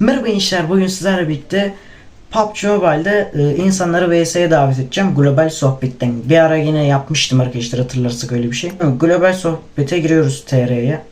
Merhaba gençler bugün sizlerle birlikte PUBG Mobile'de e, insanları VS'ye davet edeceğim global sohbetten. Bir ara yine yapmıştım arkadaşlar hatırlarsak öyle bir şey. Global sohbete giriyoruz TR'ye.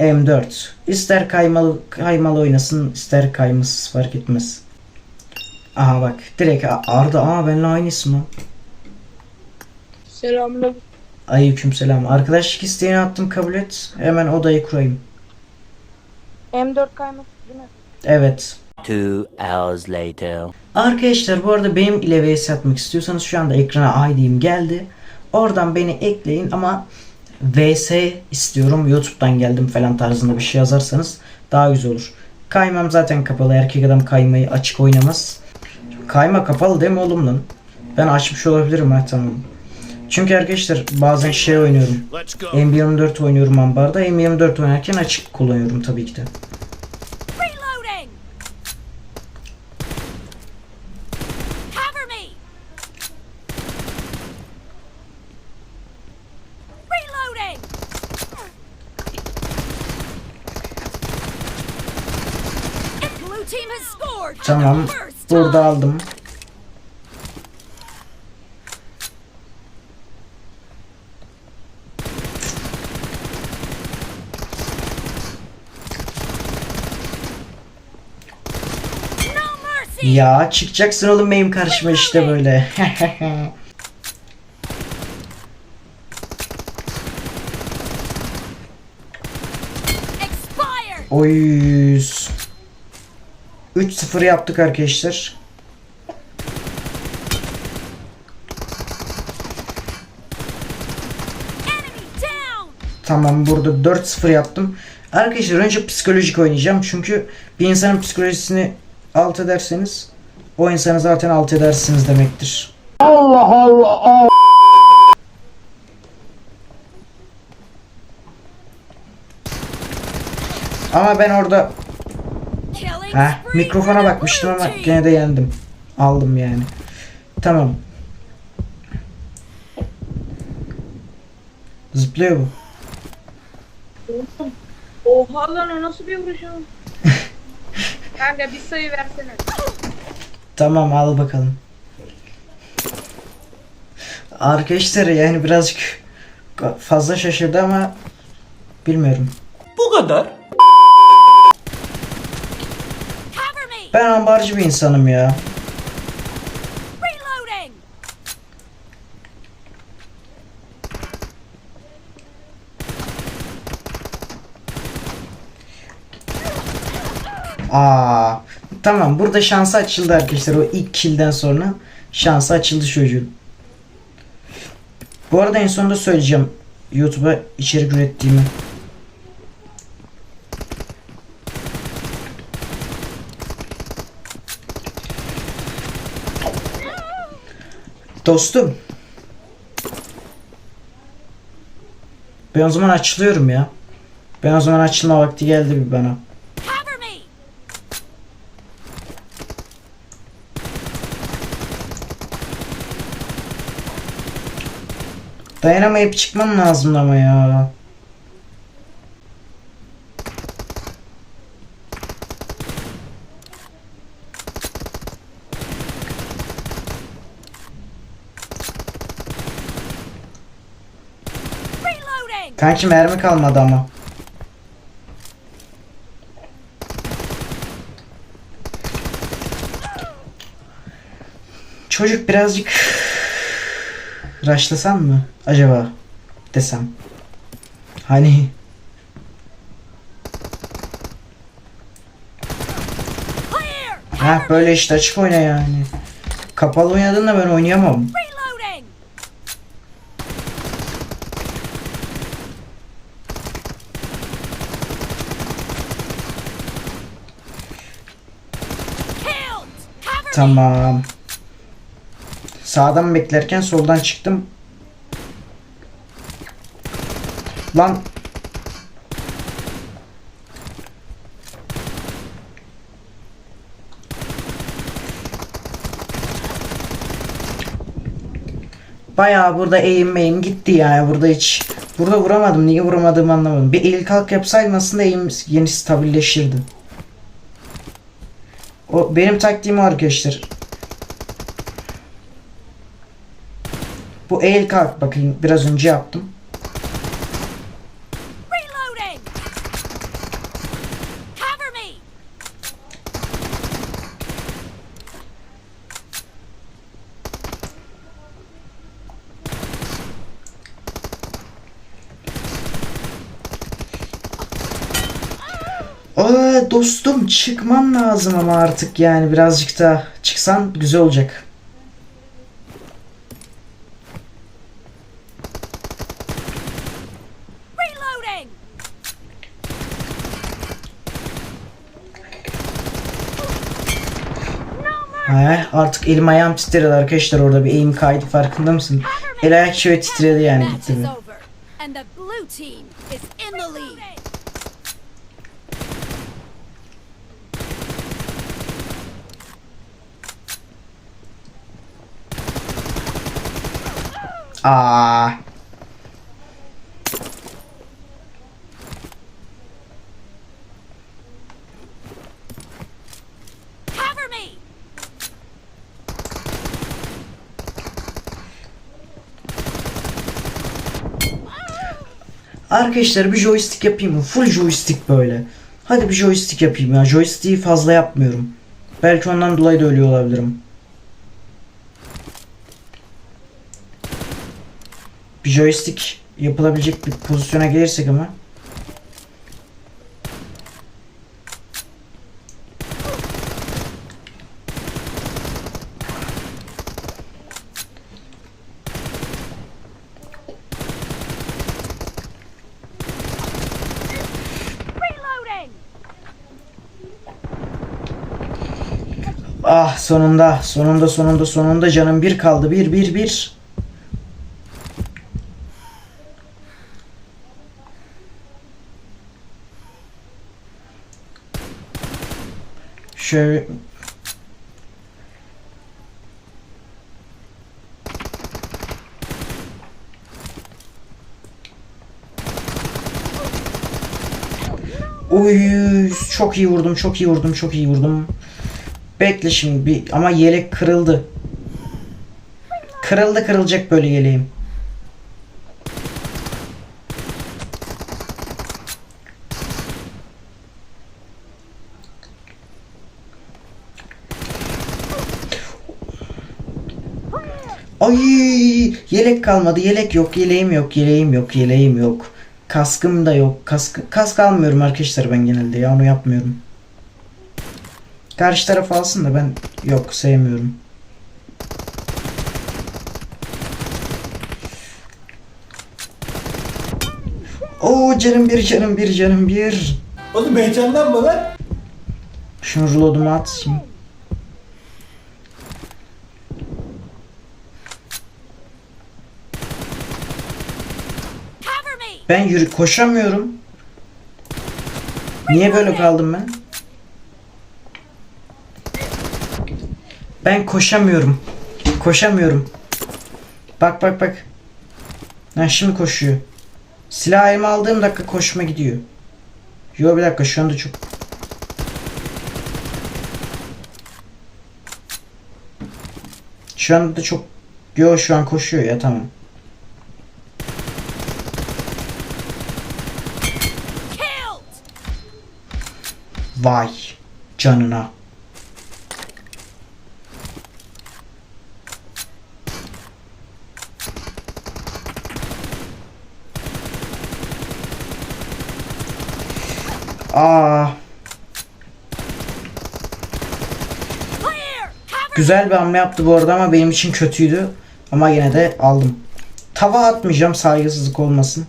M4. İster kaymalı, kaymalı oynasın ister kaymasız fark etmez. Aha bak direkt A- Arda aa benimle aynı isim o. Selamünaleyküm. Aleykümselam. Arkadaşlık isteğini attım kabul et. Hemen odayı kurayım. M4 kayması değil mi? Evet. Two hours later. Arkadaşlar bu arada benim ile vs atmak istiyorsanız şu anda ekrana ID'm geldi. Oradan beni ekleyin ama vs istiyorum YouTube'dan geldim falan tarzında bir şey yazarsanız daha güzel olur. Kaymam zaten kapalı. Erkek adam kaymayı açık oynamaz. Kayma kapalı değil mi oğlum lan? Ben açmış olabilirim ha tamam. Çünkü arkadaşlar bazen şey oynuyorum. M24 oynuyorum ambarda. M24 oynarken açık kullanıyorum tabii ki de. Tamam. Burada aldım. Ya çıkacaksın oğlum benim karşıma işte böyle. Oy. 3-0 yaptık arkadaşlar. Tamam burada 4-0 yaptım. Arkadaşlar önce psikolojik oynayacağım. Çünkü bir insanın psikolojisini alt ederseniz o insanı zaten alt edersiniz demektir. Ama ben orada Heh, mikrofona bakmıştım ama gene de yendim. Aldım yani. Tamam. Zıplıyor bu. Oha lan o nasıl bir vuruş o? Kanka bir sayı versene. Tamam al bakalım. Arkadaşlar yani birazcık fazla şaşırdı ama bilmiyorum. Cover me! Ben ambarcı bir insanım ya. Reloading! Aa, tamam burada şansı açıldı arkadaşlar. O ilk kill'den sonra şansı açıldı çocuğun. Bu arada en sonunda söyleyeceğim YouTube'a içerik ürettiğimi. Dostum. Ben o zaman açılıyorum ya. Ben o zaman açılma vakti geldi bir bana. Dayanamayıp çıkmam lazım ama ya. Kanki mermi kalmadı ama. Çocuk birazcık raşlasam mı acaba desem. Hani ha böyle işte açık oyna yani. Kapalı oynadığında ben oynayamam. Tamam. Sağdan beklerken soldan çıktım. Lan. Bayağı burada eğim eğim gitti yani burada hiç. Burada vuramadım. Niye vuramadığımı anlamadım. Bir el kalk yapsaydım aslında eğim yeni stabilleşirdi. O benim taktiğim arkadaşlar. Bu eğil kalk bakayım biraz önce yaptım. Dostum çıkman lazım ama artık yani. Birazcık da çıksan güzel olacak. He, artık elim ayağım titredi arkadaşlar. Orada bir eğim kaydı farkında mısın? El ayak şöyle titredi yani gitti is Aa. Cover me! Arkadaşlar bir joystick yapayım mı? Full joystick böyle. Hadi bir joystick yapayım ya. Joystick'i fazla yapmıyorum. Belki ondan dolayı da ölüyor olabilirim. Bir joystick yapılabilecek bir pozisyona gelirsek ama. Ah sonunda sonunda sonunda sonunda canım bir kaldı. Bir bir bir. Şöyle Oy çok iyi vurdum çok iyi vurdum çok iyi vurdum. Bekle şimdi bir ama yelek kırıldı. Kırıldı kırılacak böyle yeleğim. Ay yelek kalmadı yelek yok yeleğim yok yeleğim yok yeleğim yok. Kaskım da yok. Kask, kask almıyorum arkadaşlar ben genelde ya onu yapmıyorum. Karşı taraf alsın da ben yok sevmiyorum. Oo canım bir canım bir canım bir. Oğlum heyecanlanma lan. Şunu reload'uma at şimdi. Ben yürü koşamıyorum. Niye böyle kaldım ben? Ben koşamıyorum. Koşamıyorum. Bak bak bak. Ha şimdi koşuyor. Silah elime aldığım dakika koşma gidiyor. Yo bir dakika şu anda çok. Şu anda da çok. Yo şu an koşuyor ya tamam. Vay canına. Aa! Cover güzel bir hamle yaptı bu arada ama benim için kötüydü. Ama yine de aldım. Tava atmayacağım saygısızlık olmasın.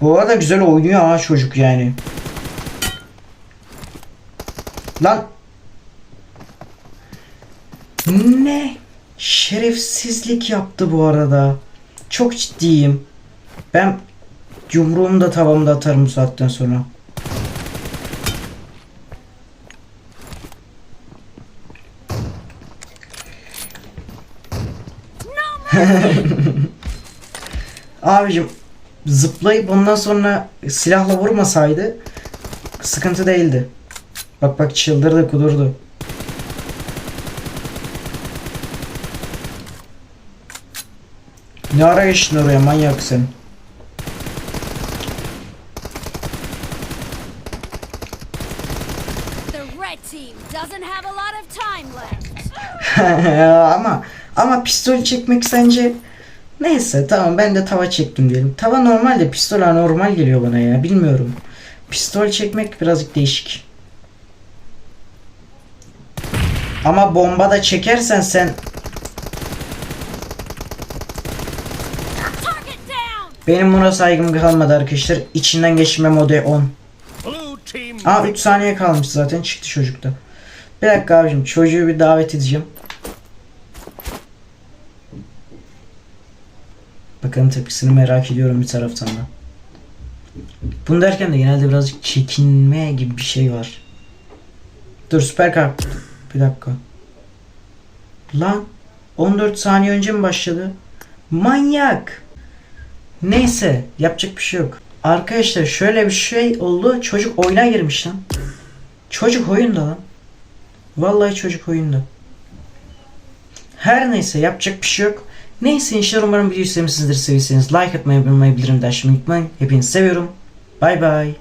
Bu arada güzel oynuyor ha çocuk yani. Lan. Ne? Şerefsizlik yaptı bu arada. Çok ciddiyim. Ben yumruğumu da tavamı da atarım bu saatten sonra. Abicim zıplayıp ondan sonra silahla vurmasaydı sıkıntı değildi. Bak bak çıldırdı kudurdu. Ne ara geçtin oraya manyak sen. Ama ama pistol çekmek sence neyse tamam ben de tava çektim diyelim. Tava normal de pistol normal geliyor bana ya bilmiyorum. Pistol çekmek birazcık değişik. Ama bomba da çekersen sen benim buna saygım kalmadı arkadaşlar. İçinden geçme modu 10. Aa 3 saniye kalmış zaten çıktı çocukta. Bir dakika abicim çocuğu bir davet edeceğim. Bakalım tepkisini merak ediyorum bir taraftan da. Bunu derken de genelde birazcık çekinme gibi bir şey var. Dur süper kart. Bir dakika. Lan 14 saniye önce mi başladı? Manyak. Neyse yapacak bir şey yok. Arkadaşlar şöyle bir şey oldu. Çocuk oyuna girmiş lan. Çocuk oyunda lan. Vallahi çocuk oyunda. Her neyse yapacak bir şey yok. Neyse inşallah umarım videoyu sevmişsinizdir. Seviyorsanız like atmayı, abone olmayı, bildirim de açmayı unutmayın. Hepinizi seviyorum. Bay bay.